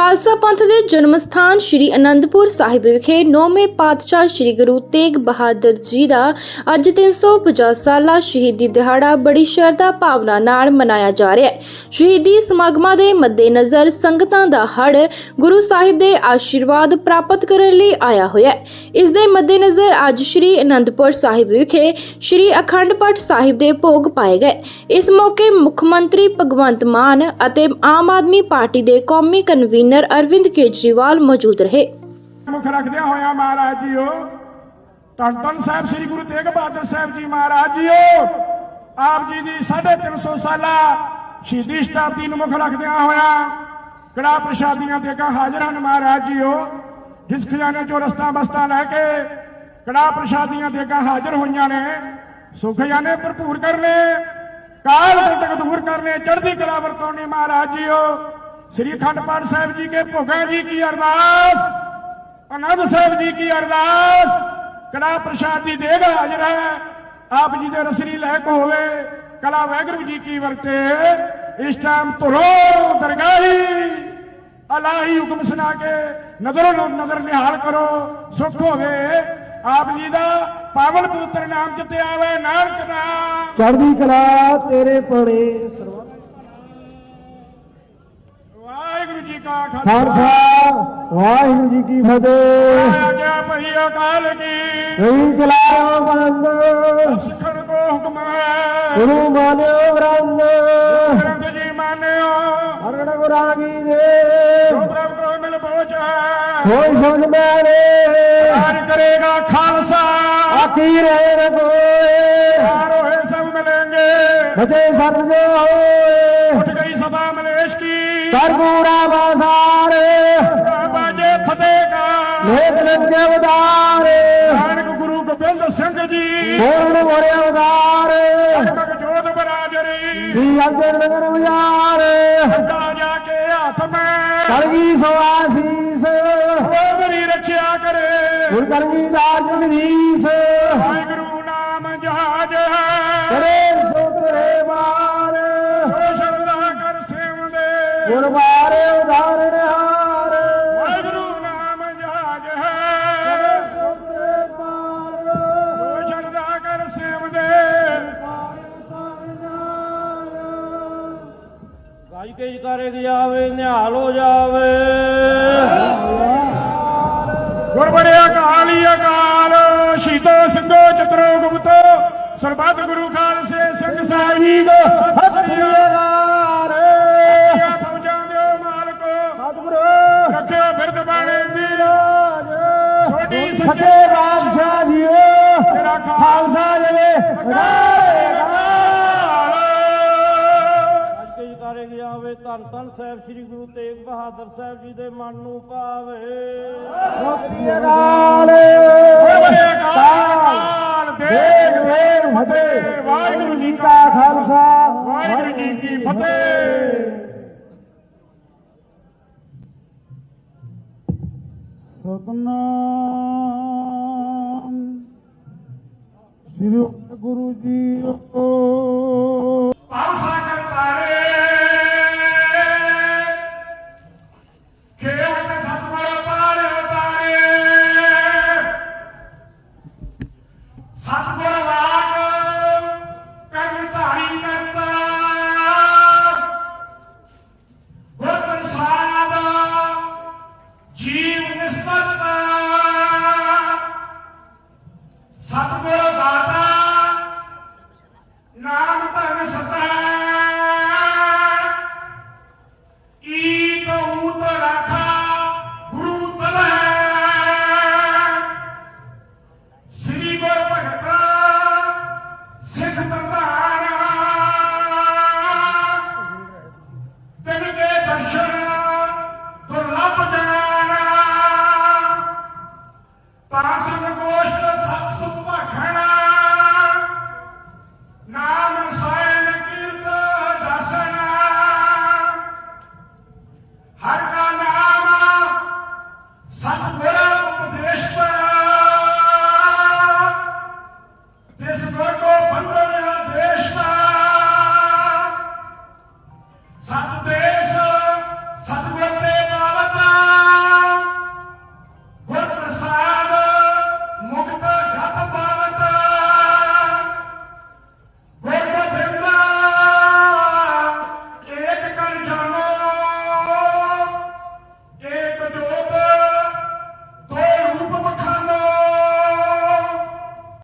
ਖਾਲਸਾ ਪੰਥ ਦੇ ਜਨਮ ਸਥਾਨ ਸ੍ਰੀ ਅਨੰਦਪੁਰ ਸਾਹਿਬ ਵਿਖੇ ਨੌਵੇਂ ਪਾਤਸ਼ਾਹ ਸ੍ਰੀ ਗੁਰੂ ਤੇਗ ਬਹਾਦਰ ਜੀ ਦਾ ਅੱਜ 350 ਸਾਲਾ ਸ਼ਹੀਦੀ ਦਿਹਾੜਾ ਬੜੀ ਸ਼ਰਧਾ ਭਾਵਨਾ ਨਾਲ ਮਨਾਇਆ ਜਾ ਰਿਹਾ ਹੈ। ਸ਼ਹੀਦੀ ਸਮਾਗਮਾਂ ਦੇ ਮੱਦੇਨਜ਼ਰ ਸੰਗਤਾਂ ਦਾ ਹੜ ਗੁਰੂ ਸਾਹਿਬ ਦੇ ਆਸ਼ੀਰਵਾਦ ਪ੍ਰਾਪਤ ਕਰਨ ਲਈ ਆਇਆ ਹੋਇਆ ਹੈ। ਇਸ ਦੇ ਮੱਦੇਨਜ਼ਰ ਅੱਜ ਸ੍ਰੀ ਅਨੰਦਪੁਰ ਸਾਹਿਬ ਵਿਖੇ ਸ੍ਰੀ ਅਖੰਡ ਪਾਠ ਸਾਹਿਬ ਦੇ ਭੋਗ ਪਾਏ ਗਏ। ਇਸ ਮੌਕੇ ਮੁੱਖ ਮੰਤਰੀ ਭਗਵੰਤ ਮਾਨ ਅਤੇ ਆਮ ਆਦਮੀ ਪਾਰਟੀ ਦੇ ਕੌਮੀ ਕਨਵੀਨਰ ਅਰਵਿੰਦ ਕੇਜਰੀਵਾਲ ਮੌਜੂਦ ਰਹੇ। ਮੁੱਖ ਰੱਖਦਿਆਂ ਹੋਇਆ ਮਹਾਰਾਜ ਜੀਓ, ਧੰਨ ਸਾਹਿਬ ਸ੍ਰੀ ਗੁਰੂ ਤੇਗ ਬਹਾਦਰ ਸਾਹਿਬ ਜੀ ਮਹਾਰਾਜ ਜੀਓ, ਆਪ ਜੀ ਦੀ 350 ਸਾਲਾ ਸ਼ਹੀਦੀ ਸ਼ਤਾਬਦੀ ਨੂੰ ਮੁੱਖ ਰੱਖਦਿਆਂ ਹੋਇਆ ਕੜਾ ਪ੍ਰਸ਼ਾਦੀਆਂ ਦੇ ਕਾ ਹਾਜ਼ਰ ਹਨ ਮਹਾਰਾਜ ਜੀਓ, ਜਿਸ ਖਜ਼ਾਨੇ ਚੋਂ ਰਸਤਾ ਬਸਤਾ ਲੈ ਕੇ ਕੜਾ ਪ੍ਰਸ਼ਾਦੀਆਂ ਦੇ ਕਾ ਹਾਜ਼ਰ ਹੋਈਆਂ ਨੇ ਸੋ ਖਜ਼ਾਨੇ ਭਰਪੂਰ ਕਰਨੇ, ਕਾਲ ਕੰਟਕ ਦੂਰ ਕਰਨੇ, ਚੜ੍ਹਦੀ ਕਲਾ ਵਰਤੋਣੀ ਮਹਾਰਾਜ ਜੀਓ। ਸ੍ਰੀ ਅਖੰਡ ਪਾਠ ਸਾਹਿਬ ਜੀ ਕੇ ਭੋਗਾਂ ਜੀ ਕੀ ਅਰਦਾਸ ਆਨੰਦ ਸਾਹਿਬ ਜੀ ਕੀ ਅਰਦਾਸ ਕੜਾ ਪ੍ਰਸ਼ਾਦ ਦੀ ਦੇਗ ਹਾਜ਼ਰ ਹੈ, ਆਪ ਜੀ ਦੇ ਰਸਲੀ ਲਹਿਕ ਹੋਵੇ, ਕਲਾ ਵੈਗਰੂ ਜੀ ਕੀ ਵਰਤੇ, ਇਸ ਟਾਈਮ ਤੁਰੋ ਦਰਗਾਹੀ, ਅਲਾਹੀ ਹੁਕਮ ਸੁਣਾ ਕੇ ਨਜ਼ਰੋਂ ਨਜ਼ਰ ਨਿਹਾਲ ਕਰੋ, ਸੁਖ ਹੋਵੇ, ਆਪ ਜੀ ਦਾ ਪਾਵਨ ਪਵਿੱਤਰ ਨਾਮ ਜਿਤੇ ਆਵੇ, ਨਾਨਕ ਨਾਮ ਚੜ੍ਹਦੀ ਕਲਾ ਤੇਰੇ ਪੜੇ ਸਰਵਾ ਕਾ ਖਾਲਸਾ ਵਾਹਿਗੁਰੂ ਜੀ ਕੀ ਫਤਿਹ। ਆ ਗਿਆ ਭਈ ਅਕਾਲ ਕੀ ਨਹੀਂ ਚਲਾਇਓ ਬੰਦ। ਸਿੱਖਣ ਕੋ ਹੁਕਮ ਹੈ। ਗੁਰੂ ਮਾਨਿਓ ਗ੍ਰੰਥ ਗ੍ਰੰਥ ਜੀ ਮੰਨਿਓ। ਹਰਗੜ ਗੁਰਾਗੀ ਦੇ। ਜੋ ਪ੍ਰਭ ਕੋ ਮਿਲ ਪਹੁੰਚਾ ਹੋਈ ਸੁਣ ਮੈਨੇ ਰਾਜ ਕਰੇਗਾ ਖਾਲਸਾ। ਆਖੀ ਰਹੇ ਨ ਕੋਏ। ਹਾਰ ਹੋਏ ਸਭ ਮਿਲेंगे ਬਚੇ ਸਰਨ ਜੋ ਹੋਏ। ਉੱਠ ਗਈ ਸਭਾ ਮਲੇਸ਼ ਕੀ ਕਰ ਪੂਰਾ ਬਾਸਾਰ ਬਾਜੇ ਫਤੇਗਾ ਨੇਕ ਨੰਗੇ ਉਦਾਰ। ਨਾਨਕ ਗੁਰੂ ਗੋਬਿੰਦ ਸਿੰਘ ਜੀ। ਪੂਰਨ ਮੋਰੇ ਉਦਾਰ। ਜਗਮਗ ਜੋਤ ਬਰਾਜਰੀ। ਸ੍ਰੀ ਅਰਜਨ ਨਗਰ ਵਿਚਾਰ ਅੱਡਾ ਜਾ ਕੇ ਹੱਥ ਮੈਂ। ਕਲਗੀ ਸਵਾਸੀਸ ਉਹ ਮੇਰੀ ਰੱਖਿਆ ਕਰੇ। ਗੁਰ ਕਰਮੀ ਦਾਰ ਜਗਦੀਸ਼ ਰਾਜ ਕੇ ਕਰੇ ਜਾਵੇ ਨਿਹਾਲ ਹੋ ਜਾਵੇ। ਗੁਰਬੜੇ ਅਕਾਲੀ ਅਕਾਲ ਸ਼ਹੀਦੋ ਸਿੰਘੋ ਚਤਰੋ ਗੁਪਤੋ ਸਰਬੱਤ ਗੁਰੂ ਖਾਲਸੇ ਸਿੰਘ ਸਾਹਿਬ ਜੀ ਕੋ ਸਤਿ ਫੌਜਾਂ ਮਾਲਕੋ ਸਤਿਗੁਰੂ। ਰੱਖਿਓ ਬਿਰਦ ਬਾਣੇ ਦੀ ਛੋਟੀ ਸੱਚੇ ਸੱਚੇ ਬਾਦਸ਼ਾਹ ਜੀਓ। ਤੇਰਾ ਖਾਲਸਾ ਜਵੇ। ਜਾਵੇ ਧੰਨ ਧੰਨ ਸਾਹਿਬ ਸ੍ਰੀ ਗੁਰੂ ਤੇਗ ਬਹਾਦਰ ਸਾਹਿਬ ਜੀ ਦੇ ਮਨ ਨੂੰ ਪਾਵੇ ਅਕਾਲ। ਗੁਰਬੜੇ ਅਕਾਲ। ਦੇਗ ਵੇਰ ਫਤਿਹ। ਵਾਹਿਗੁਰੂ ਜੀ ਕਾ ਖਾਲਸਾ। ਵਾਹਿਗੁਰੂ ਜੀ ਕੀ ਫਤਿਹ। ਸਤਨਾਮ। ਸ੍ਰੀ ਗੁਰੂ ਜੀ ਕੋ ਸਤਿਗੁਰ ਵਾਕ ਕਰਮ ਧਾਰੀ ਗੁਰ ਪ੍ਰਸਾਦ